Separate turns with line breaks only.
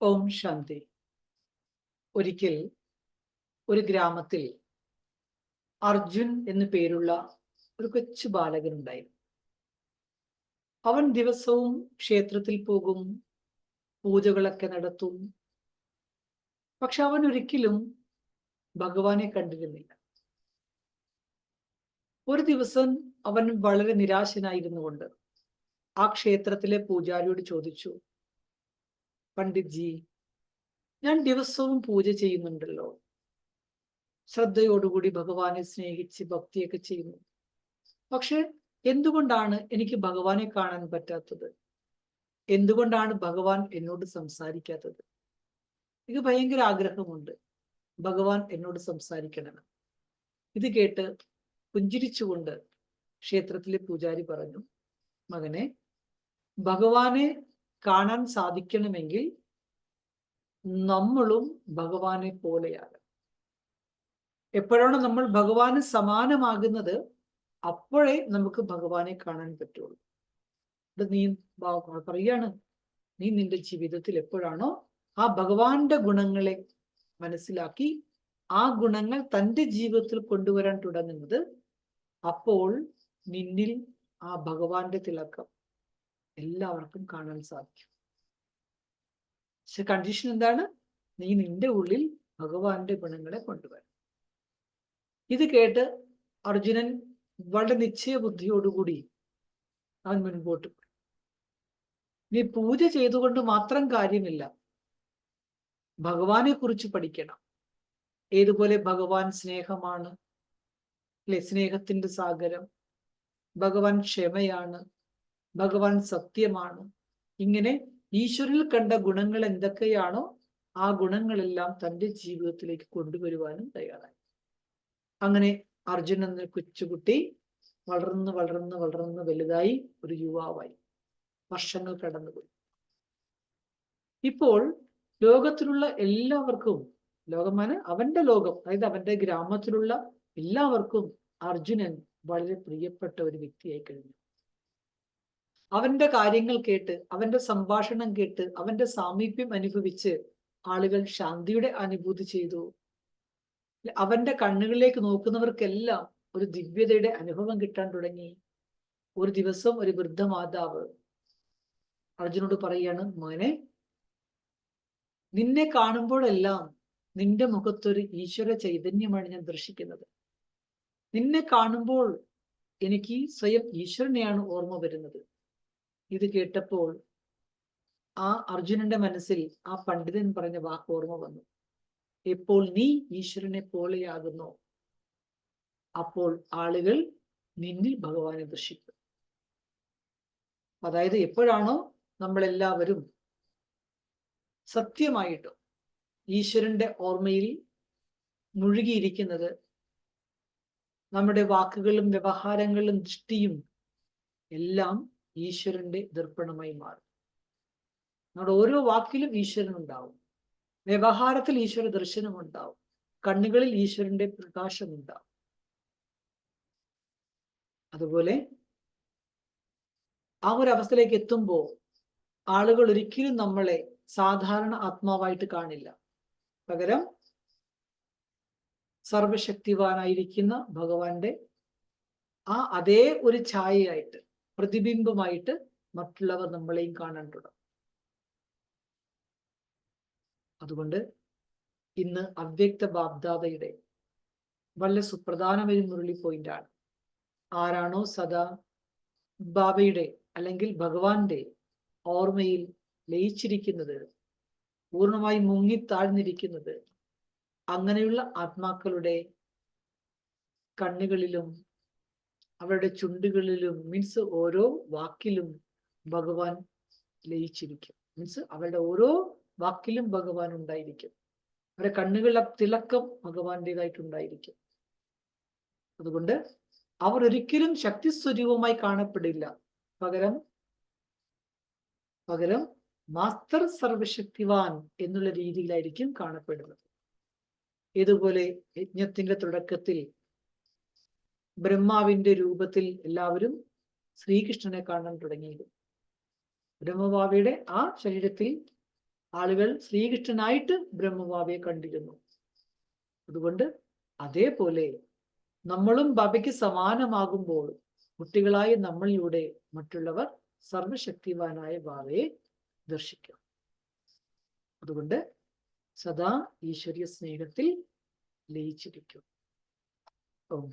ഓം ശാന്തി. ഒരിക്കൽ ഒരു ഗ്രാമത്തിൽ അർജുൻ എന്നു പേരുള്ള ഒരു കൊച്ചു ബാലകൻ ഉണ്ടായിരുന്നു അവൻ ദിവസവും ക്ഷേത്രത്തിൽ പോകും പൂജകളൊക്കെ നടത്തും. പക്ഷെ അവൻ ഒരിക്കലും ഭഗവാനെ കണ്ടിരുന്നില്ല. ഒരു ദിവസം അവൻ വളരെ നിരാശനായിരുന്നു കൊണ്ട് ആ ക്ഷേത്രത്തിലെ പൂജാരിയോട് ചോദിച്ചു പണ്ഡിറ്റ് ജി ഞാൻ ദിവസവും പൂജ ചെയ്യുന്നുണ്ടല്ലോ. ശ്രദ്ധയോടുകൂടി ഭഗവാനെ സ്നേഹിച്ച് ഭക്തിയൊക്കെ ചെയ്യുന്നു. പക്ഷെ എന്തുകൊണ്ടാണ് എനിക്ക് ഭഗവാനെ കാണാൻ പറ്റാത്തത്? എന്തുകൊണ്ടാണ് ഭഗവാൻ എന്നോട് സംസാരിക്കാത്തത്? എനിക്ക് ഭയങ്കര ആഗ്രഹമുണ്ട് ഭഗവാൻ എന്നോട് സംസാരിക്കണം ഇത് കേട്ട് പുഞ്ചിരിച്ചുകൊണ്ട് ക്ഷേത്രത്തിലെ പൂജാരി പറഞ്ഞു മകനെ ഭഗവാനെ കാണാൻ സാധിക്കണമെങ്കിൽ നമ്മളും ഭഗവാനെ പോലെയാകണം എപ്പോഴാണ് നമ്മൾ ഭഗവാന് സമാനമാകുന്നത് അപ്പോഴേ നമുക്ക് ഭഗവാനെ കാണാൻ പറ്റുള്ളൂ. ഇത് നീ പറയാണ്. നീ നിന്റെ ജീവിതത്തിൽ എപ്പോഴാണോ ആ ഭഗവാന്റെ ഗുണങ്ങളെ മനസ്സിലാക്കി ആ ഗുണങ്ങൾ തന്റെ ജീവിതത്തിൽ കൊണ്ടുവരാൻ തുടങ്ങുന്നത് അപ്പോൾ നിന്നിൽ ആ ഭഗവാന്റെ തിളക്കം എല്ലാവർക്കും കാണാൻ സാധിക്കും. പക്ഷെ കണ്ടീഷൻ എന്താണ്? നീ നിന്റെ ഉള്ളിൽ ഭഗവാന്റെ ഗുണങ്ങളെ കൊണ്ടുവരണം. ഇത് കേട്ട് അർജുനൻ വളരെ നിശ്ചയ ബുദ്ധിയോടുകൂടി അവൻ മുൻപോട്ട് പോയി. നീ പൂജ ചെയ്തുകൊണ്ട് മാത്രം കാര്യമില്ല. ഭഗവാനെ കുറിച്ച് പഠിക്കണം. ഏതുപോലെ ഭഗവാൻ സ്നേഹമാണ്? അല്ലെ? സ്നേഹത്തിന്റെ സാഗരം. ഭഗവാൻ ക്ഷമയാണ്. ഭഗവാൻ സത്യമാണ്? ഇങ്ങനെ ഈശ്വരിൽ കണ്ട ഗുണങ്ങൾ എന്തൊക്കെയാണോ ആ ഗുണങ്ങളെല്ലാം തന്റെ ജീവിതത്തിലേക്ക് കൊണ്ടുവരുവാനും തയ്യാറായി. അങ്ങനെ അർജുൻ എന്ന കൊച്ചുകുട്ടി വളർന്ന് വളർന്ന് വളർന്ന് വലുതായി ഒരു യുവാവായി. വർഷങ്ങൾ കടന്നുപോയി. ഇപ്പോൾ ലോകത്തിലുള്ള എല്ലാവർക്കും ലോകമാണ് അവന്റെ ലോകം അതായത് അവന്റെ ഗ്രാമത്തിലുള്ള എല്ലാവർക്കും അർജുനൻ വളരെ പ്രിയപ്പെട്ട ഒരു വ്യക്തിയായി കഴിഞ്ഞു. അവന്റെ കാര്യങ്ങൾ കേട്ട് അവന്റെ സംഭാഷണം കേട്ട് അവന്റെ സാമീപ്യം അനുഭവിച്ച് ആളുകൾ ശാന്തിയുടെ അനുഭൂതി ചെയ്തു. അവന്റെ കണ്ണുകളിലേക്ക് നോക്കുന്നവർക്കെല്ലാം ഒരു ദിവ്യതയുടെ അനുഭവം കിട്ടാൻ തുടങ്ങി. ഒരു ദിവസം ഒരു വൃദ്ധ മാതാവ് അർജുനോട് പറയാണ് മോനെ നിന്നെ കാണുമ്പോഴെല്ലാം നിന്റെ മുഖത്തൊരു ഈശ്വര ചൈതന്യമാണ് ഞാൻ ദർശിക്കുന്നത്. നിന്നെ കാണുമ്പോൾ എനിക്ക് സ്വയം ഈശ്വരനെയാണ് ഓർമ്മ വരുന്നത്. ഇത് കേട്ടപ്പോൾ ആ അർജുനന്റെ മനസ്സിൽ ആ പണ്ഡിതൻ പറഞ്ഞ വാക്ക് ഓർമ്മ വന്നു. എപ്പോൾ നീ ഈശ്വരനെ പോലെയാകുന്നു. അപ്പോൾ ആളുകൾ നിന്നിൽ ഭഗവാനെ ദർശിക്കും. അതായത് എപ്പോഴാണോ നമ്മളെല്ലാവരും സത്യമായിട്ടും ഈശ്വരന്റെ ഓർമ്മയിൽ മുഴുകിയിരിക്കുന്നത് നമ്മുടെ വാക്കുകളും വ്യവഹാരങ്ങളും ദൃഷ്ടിയും എല്ലാം ഈശ്വരന്റെ ദർപ്പണമായി മാറും. നമ്മുടെ ഓരോ വാക്കിലും ഈശ്വരൻ ഉണ്ടാവും. വ്യവഹാരത്തിൽ ഈശ്വര ദർശനം ഉണ്ടാവും. കണ്ണുകളിൽ ഈശ്വരന്റെ പ്രകാശം ഉണ്ടാവും. അതുപോലെ ആ ഒരു അവസ്ഥയിലേക്ക് എത്തുമ്പോൾ ആളുകൾ ഒരിക്കലും നമ്മളെ സാധാരണ ആത്മാവായിട്ട് കാണില്ല. പകരം സർവശക്തിവാനായിരിക്കുന്ന ഭഗവാന്റെ ആ അതേ ഒരു ഛായയായിട്ട് പ്രതിബിംബമായിട്ട് മറ്റുള്ളവർ നമ്മളെയും കാണാൻ തുടങ്ങും. അതുകൊണ്ട് ഇന്ന് അവ്യക്ത ബാബ്ദാദയുടെ വളരെ സുപ്രധാനമൊരു മുരളി പോയിന്റാണ് ആരാണോ സദാ ബാബയുടെ അല്ലെങ്കിൽ ഭഗവാന്റെ ഓർമ്മയിൽ ലയിച്ചിരിക്കുന്നത് പൂർണമായി മുങ്ങി താഴ്ന്നിരിക്കുന്നത് അങ്ങനെയുള്ള ആത്മാക്കളുടെ കണ്ണുകളിലും അവരുടെ ചുണ്ടുകളിലും മീൻസ് ഓരോ വാക്കിലും ഭഗവാൻ ലയിച്ചിരിക്കും. മീൻസ് അവരുടെ ഓരോ വാക്കിലും ഭഗവാൻ ഉണ്ടായിരിക്കും. അവരുടെ കണ്ണുകളുടെ തിളക്കം ഭഗവാന്റേതായിട്ടുണ്ടായിരിക്കും. അതുകൊണ്ട് അവർ ഒരിക്കലും ശക്തിസ്വരൂപമായി കാണപ്പെടില്ല. പകരം പകരം മാസ്റ്റർ സർവശക്തിവാൻ എന്നുള്ള രീതിയിലായിരിക്കും കാണപ്പെടുന്നത്. ഇതുപോലെ യജ്ഞത്തിന്റെ തുടക്കത്തിൽ ബ്രഹ്മാവിന്റെ രൂപത്തിൽ എല്ലാവരും ശ്രീകൃഷ്ണനെ കാണാൻ തുടങ്ങിയത്. ബ്രഹ്മഭാവിയുടെ ആ ശരീരത്തിൽ ആളുകൾ ശ്രീകൃഷ്ണനായിട്ട് ബ്രഹ്മഭാവിയെ കണ്ടിരുന്നു. അതുകൊണ്ട് അതേപോലെ നമ്മളും ബാബയ്ക്ക് സമാനമാകുമ്പോൾ കുട്ടികളായ നമ്മളിലൂടെ മറ്റുള്ളവർ സർവശക്തിവാനായ ബാബയെ ദർശിക്കും. അതുകൊണ്ട് സദാ ഈശ്വര്യ സ്നേഹത്തിൽ ലയിച്ചിരിക്കും. ഓം